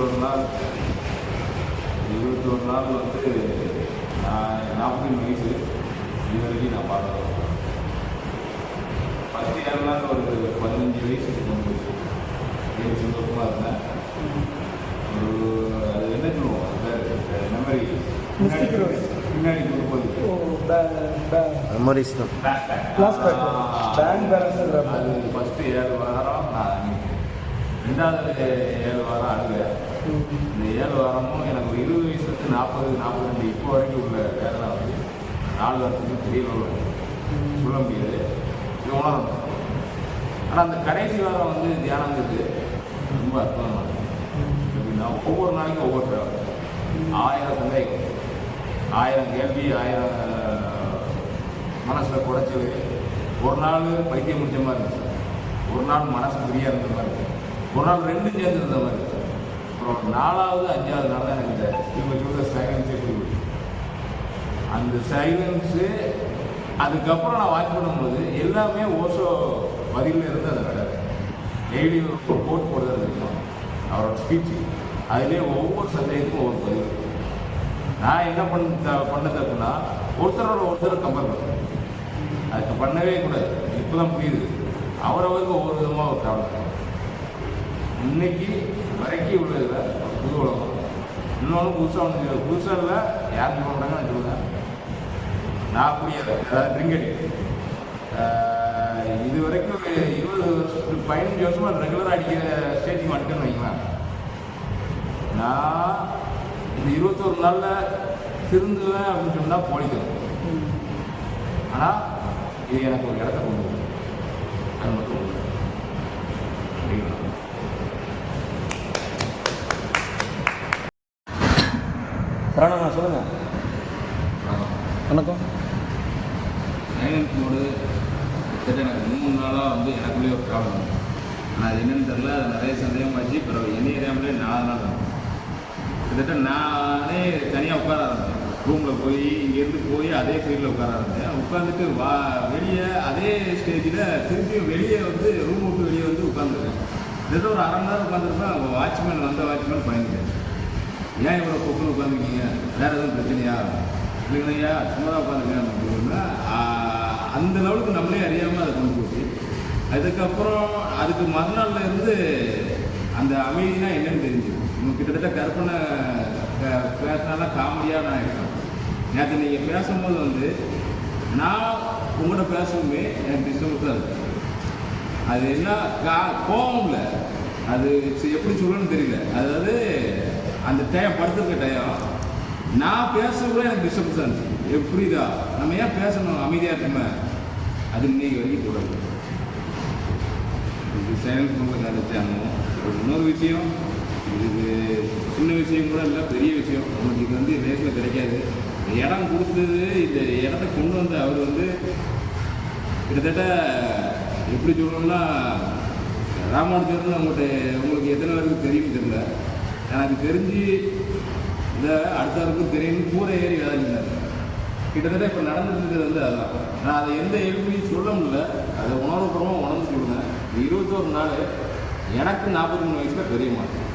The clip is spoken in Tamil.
இருபத்தொரு நாள். இருபத்தொரு நாள் வந்து நான் நாற்பத்தி மூணு வயசு இது வரைக்கும் நான் பார்க்குறேன் ஃபஸ்ட்டு ஏழு நாள் ஒரு பதினஞ்சு வயசுக்கு கொண்டு போச்சு. ஏழு சந்தோஷமாக இருந்தேன். ஒரு அது என்ன சொல்லுவோம்? Memory Mystic rose. பின்னாடி கொண்டு போகுது ஓ பேங்க் பேங்க் மெமரிஸ் தான். Balance ங்கிற அது. ஃபஸ்ட்டு ஏழு வாரம் நான். ரெண்டாவது ஏழு வாரம் அழுகிறேன் இந்த ஏழு வாரமும் எனக்கு ஒரு இருபது வயசுலேருந்து நாற்பது நாற்பது ரெண்டு இப்போ வரைக்கும் உள்ள வேதனை வந்து நாலு வருஷத்துக்கு தெரியல சொல்ல முடியாது இது உணரும் ஆனால் அந்த கடைசி வாரம் வந்து தியானங்கிறது ரொம்ப அற்புதமானது. எப்படின்னா ஒவ்வொரு நாளைக்கும் ஒவ்வொரு தேவை ஆயிரம் சந்தேகம். ஆயிரம் கேள்வி ஆயிரம் மனசில் குறைச்சது ஒரு நாள் பைத்தியம் முடிச்ச மாதிரி இருந்துச்சு. ஒரு நாள் மனசு ஃப்ரீயாக இருந்த மாதிரி இருக்கு ஒரு நாள் ரெண்டும் சேர்ந்து இருந்த மாதிரி இருக்கு அப்புறம் நாலாவது அஞ்சாவது நாள் தான் எனக்கு இந்த இவங்க சொல்கிற சைலன்ஸே போய் அந்த சைலன்ஸு அதுக்கப்புறம் நான் வாட்ச் பண்ணும்போது எல்லாமே ஓசோ வரியில இருந்து அது நடக்குது டெய்லி ஒரு கோட் போடுறது இருக்கும் அவரோட ஸ்பீச்சு அதுலேயே ஒவ்வொரு சந்தேகத்துக்கும் ஒவ்வொரு பதில். நான் என்ன பண்ண பண்ணது அப்படின்னா ஒருத்தரோட ஒருத்தர் கம்பேர் பண்ணுறேன் அதுக்கு பண்ணவே கூடாது. இப்போ தான் புரியுது. அவரவருக்கு ஒவ்வொரு விதமாக ஒரு கவலை இன்னைக்கு வரைக்கும் இல்லை புது உலகம். இன்னொன்று புதுசாக ஒன்று புதுசாக இல்லை யார் சொல்ல மாட்டாங்க நான் சொல்லுவேன் நான் அதாவது ட்ரிங்க் அடிக்கிறேன் இது வரைக்கும் இருபது வருஷம் பதினஞ்சு வருஷமாக ரெகுலராக அடிக்கிற ஸ்டேஜுக்கு வந்துட்டேன்னு வைங்களேன். நான் இந்த இருபத்தொரு நாளில் திருந்துவேன் அப்படின்னு சொன்னால் போலிக்கிறேன் ஆனால் இது எனக்கு ஒரு இடத்த கொண்டு அது மட்டும் சரவணா சொல்லுங்கள் வணக்கம். சைலன்ஸ் மோடு கிட்டத்தட்ட எனக்கு மூணு நாளாக வந்து எனக்குள்ளேயே ஒரு ப்ராப்ளம் ஆனால் அது என்னன்னு தெரில அது நிறைய சந்தேகமாச்சு பிறகு என்ன ஏரியாமலே நாலு நாள் ஆகும். கிட்டத்தட்ட நானே தனியாக உட்கார ஆரம்பிச்சேன். ரூமில் போய் இங்கேருந்து போய் அதே ஃபீல்டில் உட்கார உட்காந்துட்டு வா வெளியே அதே ஸ்டேஜில் திருப்பியும் வெளியே வந்து ரூம் விட்டு வெளியே வந்து உட்காந்துருக்கேன் கிட்டத்தட்ட ஒரு அரை மணி நேரம் உட்காந்துருப்பேன் வாட்ச்மேன் வந்த வாட்ச்மேன் பயந்துட்டேன் ஏன் இவ்வளோ பொக்குன்னு உட்காந்துருக்கீங்க வேறு எதுவும் பிரச்சனையா? இல்லைங்கய்யா சும்மா தான் உட்காந்துருக்கேன் அப்படின்னா அந்த லெவலுக்கு நம்மளே அறியாமல் அதை கொண்டு போச்சு அதுக்கப்புறம் அதுக்கு மறுநாள்ல இருந்து அந்த அமைதினா என்னன்னு தெரிஞ்சு இன்னும் கிட்டத்தட்ட கற்பனை பேசினாலாம் காமெடியாக நான் இருக்கேன். நேற்று நீங்கள் பேசும்போது வந்து நான் உங்கள்கிட்ட பேசவுமே எனக்கு டிஸ்டர்பன்ஸாக இருக்கு. அது என்ன கா கோவம் இல்லை. அது எப்படி சொல்லணும்னு தெரியல. அதாவது அந்த டைம் படுத்துருக்க டைம் நான் பேசுறதுல எனக்கு டிஸ்டர்பன்ஸ் இருந்துச்சு. புரியுதா நம்ம ஏன் பேசணும்? அமைதியாக இருக்குமே அது இன்னைக்கு வரைக்கும் கூடாது இது சைலன்ஸ் பண்ணுறது ஒரு இன்னொரு விஷயம். இது சின்ன விஷயம் கூட இல்லை பெரிய விஷயம். நமக்கு இது வந்து ரேஸில் கிடைக்காது. இடம் கொடுத்தது இந்த இடத்த கொண்டு வந்த அவர் வந்து கிட்டத்தட்ட எப்படி சொல்லணும்னா ராமானுஜர்னு உங்கள்கிட்ட உங்களுக்கு எத்தனை பேருக்கு தெரியும் தெரியல. எனக்கு தெரிஞ்சு இந்த அடுத்தவருக்கும் தெரியும்னு கூரை ஏறி விளையாடினார். கிட்டத்தட்ட இப்போ நடந்துட்டு வந்து அதுதான். நான் அதை எந்த எழுப்பையும் சொல்ல முடியல. அதை உணர்வுபூர்வமாக உணர்ந்து சொல்லுவேன் இருபத்தோரு நாள் எனக்கு நாற்பத்தி மூணு வயசில் தெரிய மாட்டேன்